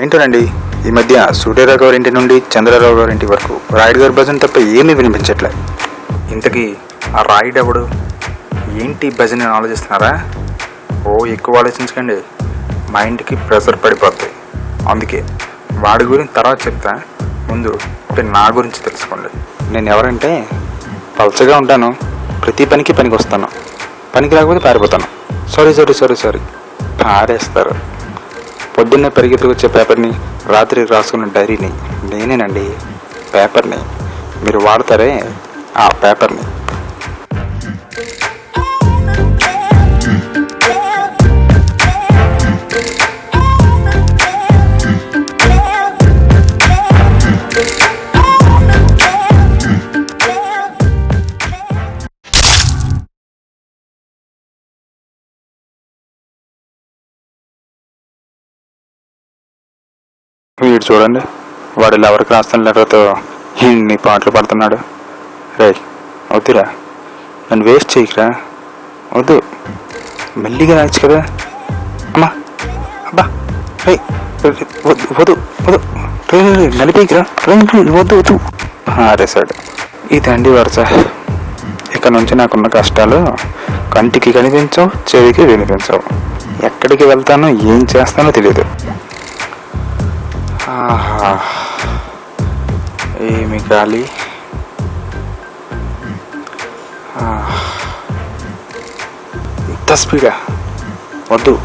ఏంటోనండి? ఈ మధ్య సూర్యరావు గారి ఇంటి నుండి చంద్రరావు గారి ఇంటి వరకు రాయుడు గారి భజన తప్ప ఏమీ వినిపించట్లే. ఇంతకీ ఆ రాయుడు ఎవడు? ఏంటి భజన ఆలోచిస్తున్నారా? ఓ ఎక్కువ ఆలోచించకండి. మా ఇంటికి ప్రెషర్ పడిపోద్ది. అందుకే వాడి గురించి తర్వాత చెప్తా. ముందు అంటే నా గురించి తెలుసుకోండి. నేను ఎవరంటే పలచగా ఉంటాను. ప్రతి పనికి పనికి వస్తాను పనికి రాకపోతే పారిపోతాను. Sorry sorry sorry sorry. పారేస్తారు. పొద్దున్నే పరిగెత్తుకు వచ్చే పేపర్ని రాత్రి రాసుకున్న డైరీని నేనేనండి పేపర్ని. మీరు వాడతారే? ఆ పేపర్ని. వీడు చూడండి. వాడు ఎవరికి రాస్తున్న లెటర్తో ఇన్ని పాటలు పడుతున్నాడు. రే వద్దురా. నన్ను వేస్ట్ చేయకురా. వద్దు. మెల్లిగా రావచ్చు కదా. అమ్మా అబ్బా. రే వద్దు వద్దు వద్దు రే నలిపేకిరా రే, వద్దు వద్దు. ఆరేసాడు ఇదండి వరుస ఇక్కడ నుంచి నాకున్న కష్టాలు కంటికి కనిపించవు చెవికి వినిపించవు. ఎక్కడికి వెళ్తానో ఏం చేస్తానో తెలియదు. ఆహా. ఏమి గాలి? ఇంత స్పీడా? వద్దు.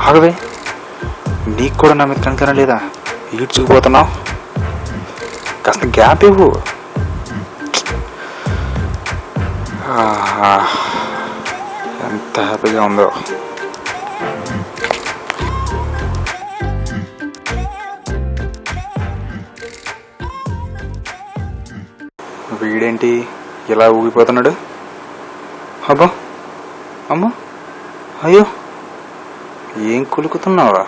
ఆగవే. నీకు కూడా నా మీద కనుకన లేదా? ఈడ్చుకుపోతున్నావు కాస్త గ్యాప్ ఇవ్వు. ఆహా. ఎంత హ్యాపీగా ఉందో. వీడేంటి ఇలా ఊగిపోతున్నాడు? అబ్బా అమ్మా అయ్యో ఏం కులుకుతున్నావా?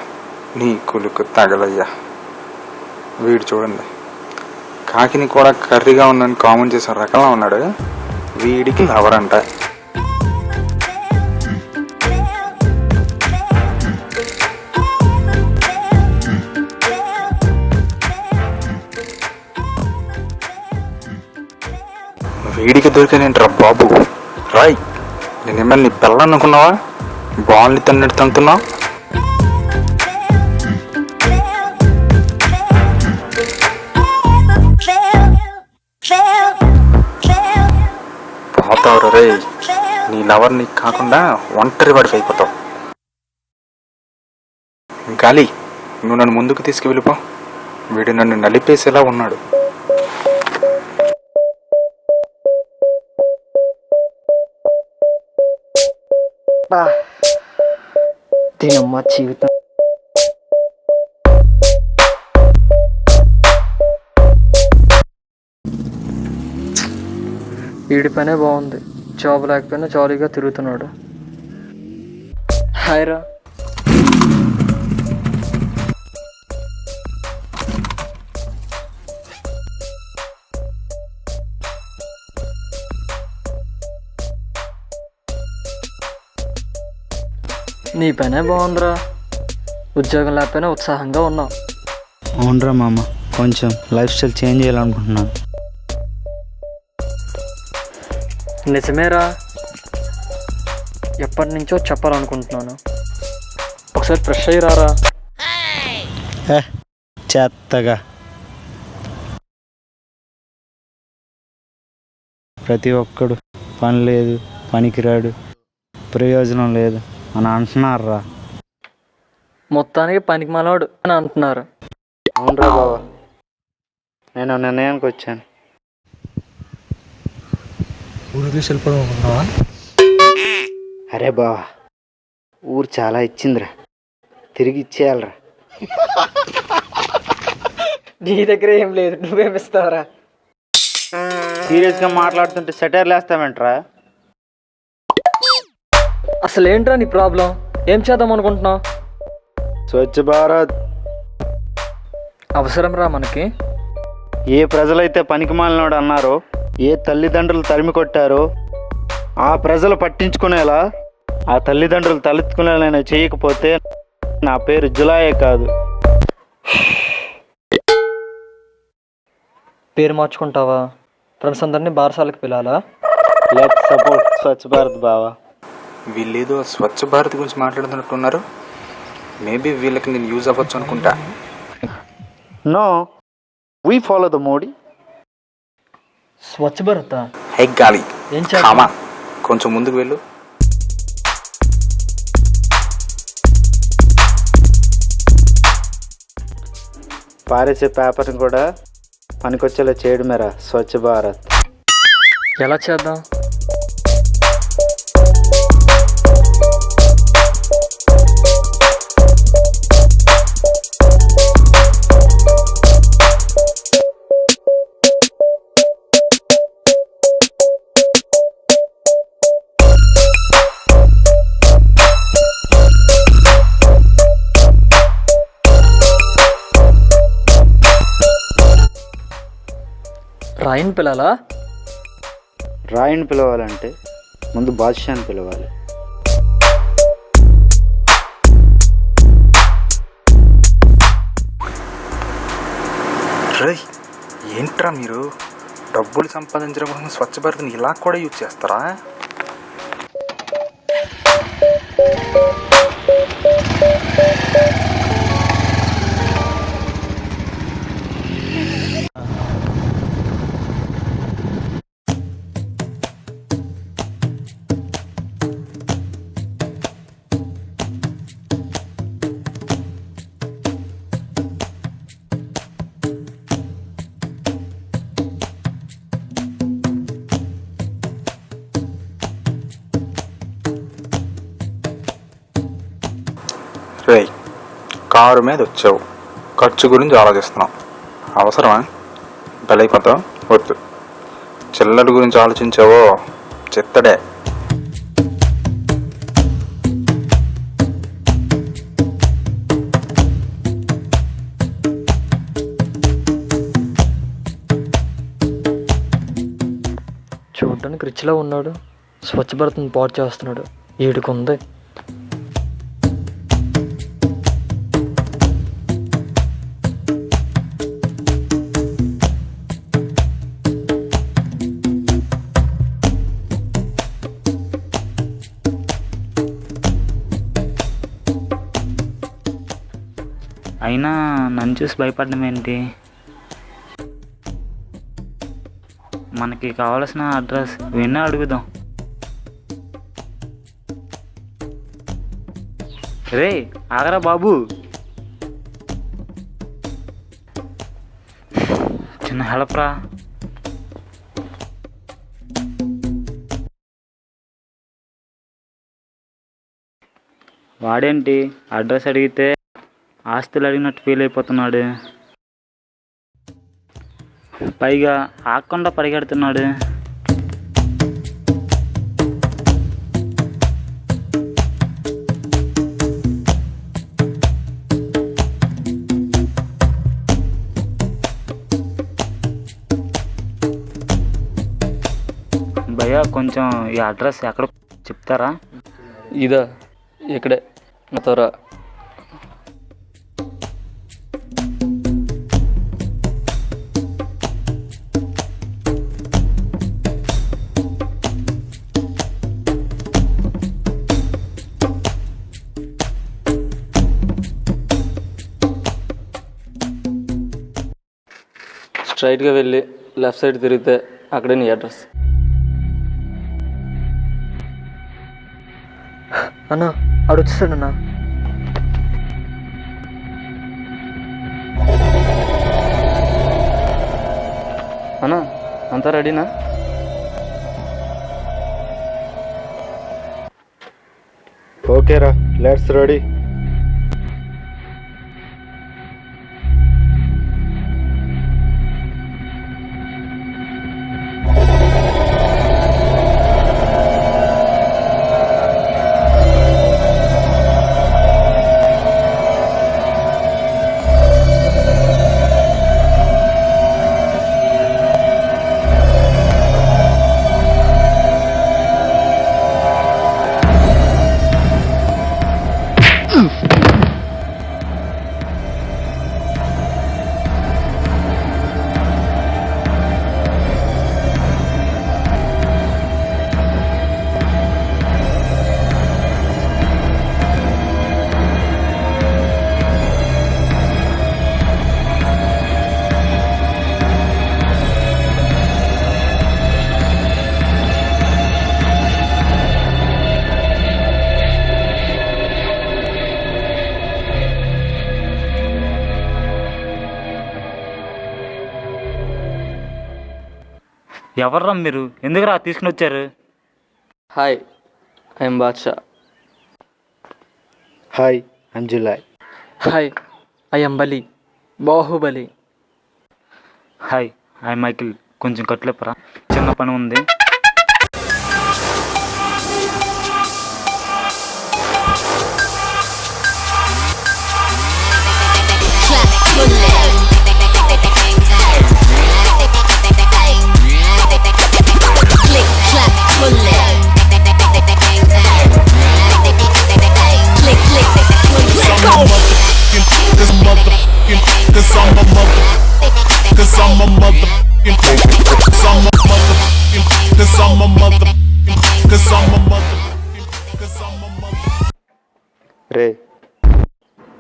నీ కులుకు తగలయ్యా. వీడు చూడండి. కాకిని కూడా కర్రీగా ఉందని కామెంట్ చేసిన రకంలో ఉన్నాడు. వీడికి లవర్ అంట. వీడికి దొరికానేంట్రా బాబు? రాయ్ నేను మిమ్మల్ని పెళ్ళనుకున్నావా పిల్లనుకున్నావా బాల్ని తన్నట్టు తంతున్నావు పోతావు రే నీ లవర్ నీకు కాకుండా ఒంటరి వాడికి అయిపోతావు. గాలి నువ్వు నన్ను ముందుకు తీసుకువెళ్ళిపో. వీడు నన్ను నలిపేసేలా ఉన్నాడు. బా దీనమ్మ జీవితం వీడి పనే బాగుంది. జాబ్ లేకపోయినా జాలీగా తిరుగుతున్నాడు. హాయ్ రా. నీ పనే బాగుందిరా ఉద్యోగం లేకపోయినా ఉత్సాహంగా ఉన్నావు. అవునరా మామ కొంచెం లైఫ్ స్టైల్ చేంజ్ చేయాలనుకుంటున్నాను. నిజమేరా. ఎప్పటి నుంచో చెప్పాలనుకుంటున్నాను. ఒకసారి ఫ్రెష్ అయ్యి రారా చెత్తగా. ప్రతి ఒక్కడు పని లేదు పనికిరాడు ప్రయోజనం లేదు. అని అంటున్నారా మొత్తానికి పనికి మనవాడు అని అంటున్నారు. అవునరా బాబా నేను నిర్ణయానికి వచ్చాను. అరే బావా ఊరు చాలా ఇచ్చిందిరా. తిరిగి ఇచ్చేయాలరా. నీ దగ్గర ఏం లేదు నువ్వేమిస్తావరా సీరియస్గా మాట్లాడుతుంటే సెటైర్లు వేస్తామేంట్రా అసలు ఏంట్రా నీ ప్రాబ్లం? ఏం చేద్దాం అనుకుంటున్నావు స్వచ్ఛ భారత్. అవసరం రా మనకి. ఏ ప్రజలైతే పనికిమాలినోడు అన్నారో ఏ తల్లిదండ్రులు తరిమి కొట్టారో ఆ ప్రజలు పట్టించుకునేలా ఆ తల్లిదండ్రులు తలెత్తుకునేలా చేయకపోతే నా పేరు జులాయే కాదు. పేరు మార్చుకుంటావా? ఫ్రెండ్స్ అందరినీ బారసాలకు పిలాలా? లెట్ సపోర్ట్ స్వచ్ఛ భారత్ బావా. వీళ్ళేదో స్వచ్ఛ భారత్ గురించి మాట్లాడుతున్నట్టున్నారు. మేబీ వీళ్ళకి నేను యూజ్ అవ్వచ్చు అనుకుంటా. No we follow the Modi Swachh Bharat. High గాలి ఏం? కామా కొంచెం ముందుకు వెళ్ళు. పారేసే పేపర్ని కూడా పనికొచ్చేలా చేయడమేరా స్వచ్ఛ భారత్. ఎలా చేద్దాం? రాయిని పిలాలా రాయిని పిలవాలంటే ముందు బాద్షాని పిలవాలి. రేయ్ ఏంట్రా మీరు? డబ్బులు సంపాదించడం కోసం స్వచ్ఛ భారత్ని ఇలా కూడా యూజ్ చేస్తారా? కారు మీద వచ్చావు. ఖర్చు గురించి ఆలోచిస్తున్నావు. అవసరమా? బలైపోతావు? వద్దు. చిల్లర గురించి ఆలోచించావో? చిత్తడే. చూడడానికి రిచ్లా ఉన్నాడు. స్వచ్ఛ భారత్ని పాటు చేస్తున్నాడు. ఏడుకుంది. అయినా నన్ను చూసి భయపడడం ఏంటి? మనకి కావలసిన అడ్రస్ విన్నా అడుగుదాం. రే ఆగరా బాబు. చిన్న హెల్ప్ రా. వాడేంటి? అడ్రస్ అడిగితే ఆస్తులు అడిగినట్టు ఫీల్ అయిపోతున్నాడు. పైగా ఆకుండా పరిగెడుతున్నాడు. భయ్యా కొంచెం ఈ అడ్రస్ ఎక్కడ చెప్తారా? ఇదా ఇక్కడే. నాతోరా స్ట్రైట్గా వెళ్ళి లెఫ్ట్ సైడ్ తిరిగితే అక్కడే నీ అడ్రస్. అన్నా ఆడు వచ్చేసాడన్నా అన్నా అంతా రెడీనా? ఓకేరా లెట్స్ రెడీ. ఎవర్రా మీరు? ఎందుకురా తీసుకుని వచ్చారు? Hi I'm Badshah. Hi అంజులాయ్ hi I'm Bali Baahubali. Hi hi Michael. కొంచెం కట్లేపరా చిన్న పని ఉంది.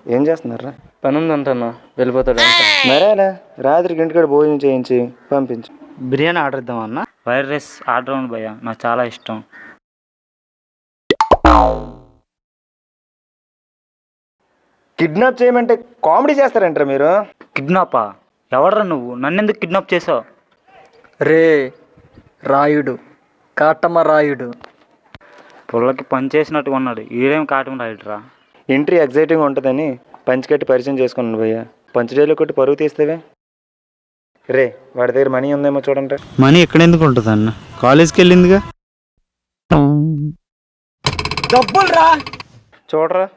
ఏం చేస్తున్నారా పని ఉందంటన్నా వెళ్ళిపోతాడు మరేలా రాత్రికి ఇంటికాడ భోజనం చేయించి పంపించు. బిర్యానీ ఆర్డర్ ఇద్దామన్నా? వైర్ రైస్ ఆర్డర్ ఉంది భయ్య నాకు చాలా ఇష్టం. కిడ్నాప్ చేయమంటే కామెడీ చేస్తారంటారా మీరు? కిడ్నాపా? ఎవడరా నువ్వు? నన్నెందుకు కిడ్నాప్ చేసావు? రే రాయుడు కాటమ రాయుడు. పుల్లకి పని చేసినట్టుగా ఉన్నాడు. ఈడేం కాటం రాయడురా? ఎంట్రీ ఎగ్జైటింగ్ ఉంటుందని పంచికట్టి పరిచయం చేసుకున్నాను భయ్య. పంచడేలో కొట్టి పరుగు తీస్తేవే? రే వాడి దగ్గర మనీ ఉందేమో చూడండి. మనీ ఎక్కడ ఎందుకు ఉంటుంది అన్న? కాలేజ్కి వెళ్ళిందిగా? చూడరా.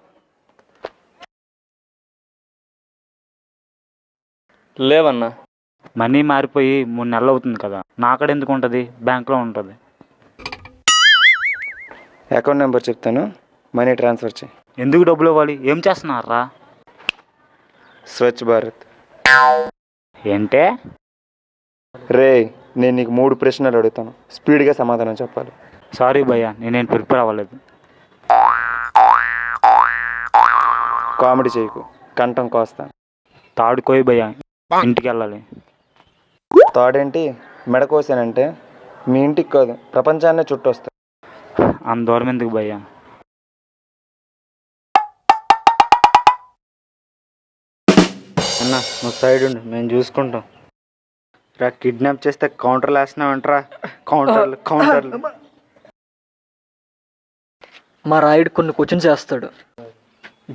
లేవన్నా. మనీ మారిపోయి మూడు నెలలు అవుతుంది కదా. నాకడ ఎందుకు ఉంటుంది? బ్యాంక్లో ఉంటుంది. అకౌంట్ నెంబర్ చెప్తాను. మనీ ట్రాన్స్ఫర్ చేయి ఎందుకు డబ్బులు ఇవ్వాలి? ఏం చేస్తున్నారా స్వచ్ఛ భారత్. ఏంటే? రే నేను నీకు మూడు ప్రశ్నలు అడుగుతాను. స్పీడ్గా సమాధానం చెప్పాలి. సారీ భయ్య నేనేం ప్రిపేర్ అవ్వలేదు. కామెడీ చేయకు. కంఠం కోస్తా. తాడుకోయి భయ్య ఇంటికి వెళ్ళాలి తాడేంటి? మెడ కోసానంటే మీ ఇంటికి కాదు ప్రపంచాన్నే చుట్టొస్తా. అంత దూరం ఎందుకు భయ్య? అన్న నువ్వు సైడ్ ఉండు మేము చూసుకుంటాం. రా కిడ్నాప్ చేస్తే కౌంటర్లు వేస్తున్నావంటరా కౌంటర్లు కౌంటర్లు మా రాయుడు కొన్ని క్వశ్చన్స్ చేస్తాడు.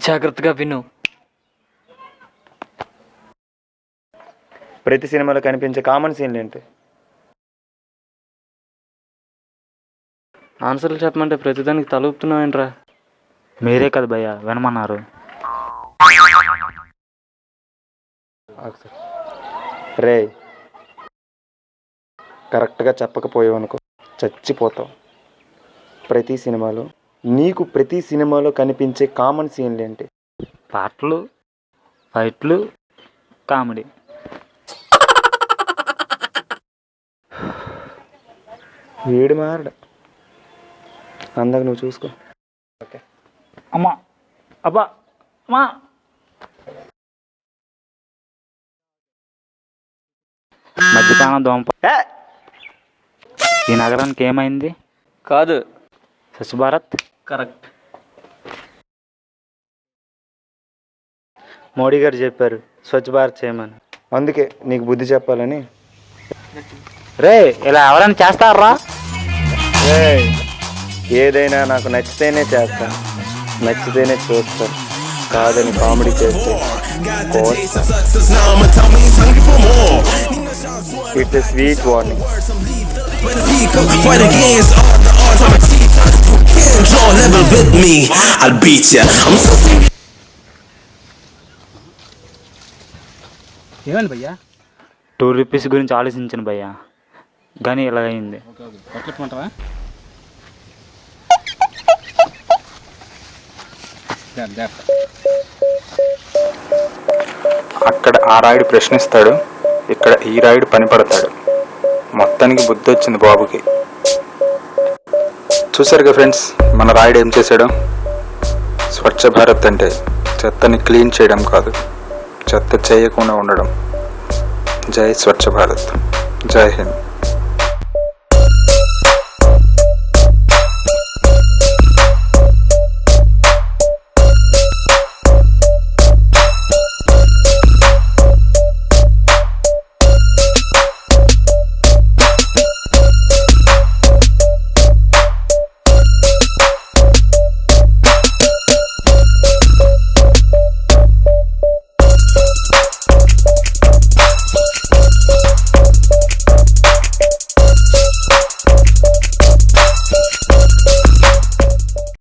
జాగ్రత్తగా విను. ప్రతి సినిమాలో కనిపించే కామన్ సీన్లు ఏంటి? ఆన్సర్లు చెప్పమంటే ప్రతిదానికి తలుపుతున్నావేంట్రా? మీరే కదా భయ్య వినమన్నారు. రే కరెక్ట్గా చెప్పకపోయావు అనుకో చచ్చిపోతావు. ప్రతి సినిమాలో నీకు ప్రతి సినిమాలో కనిపించే కామన్ సీన్లు ఏంటి? పాటలు ఫైట్లు కామెడీ. వీడు మారడు. అందాక నువ్వు చూసుకో. అమ్మా అబ్బా అమ్మా. దోంప ఈ నగరానికి ఏమైంది? కాదు. స్వచ్ఛ భారత్? కరెక్ట్. మోడీ గారు చెప్పారు స్వచ్ఛ భారత్ చేయమని. అందుకే నీకు బుద్ధి చెప్పాలని. రే ఇలా ఎవరైనా చేస్తారా? ఏదైనా నాకు నచ్చితేనే చేస్తాను నచ్చితేనే చూస్తాను కాదని కామెడీ చేస్తే it's a sweet warning Fight against all the odds, I'm a teacher. Can't draw level with me, I'll beat ya. I'm so serious. ఏమైంది భయ్యా టూ రూపీస్ గురించి ఆలోచించిన భయ్య కానీ ఇలా అయింది అక్కడ ఆ రాయుడు ప్రశ్నిస్తాడు. ఇక్కడ ఈ రాయుడు పనిపడతాడు. మొత్తానికి బుద్ధి వచ్చింది బాబుకి. చూసారుగా ఫ్రెండ్స్ మన రాయుడు ఏం చేశాడు? స్వచ్ఛ భారత్ అంటే చెత్తని క్లీన్ చేయడం కాదు చెత్త చేయకుండా ఉండడం. జై స్వచ్ఛ భారత్. జై హింద్.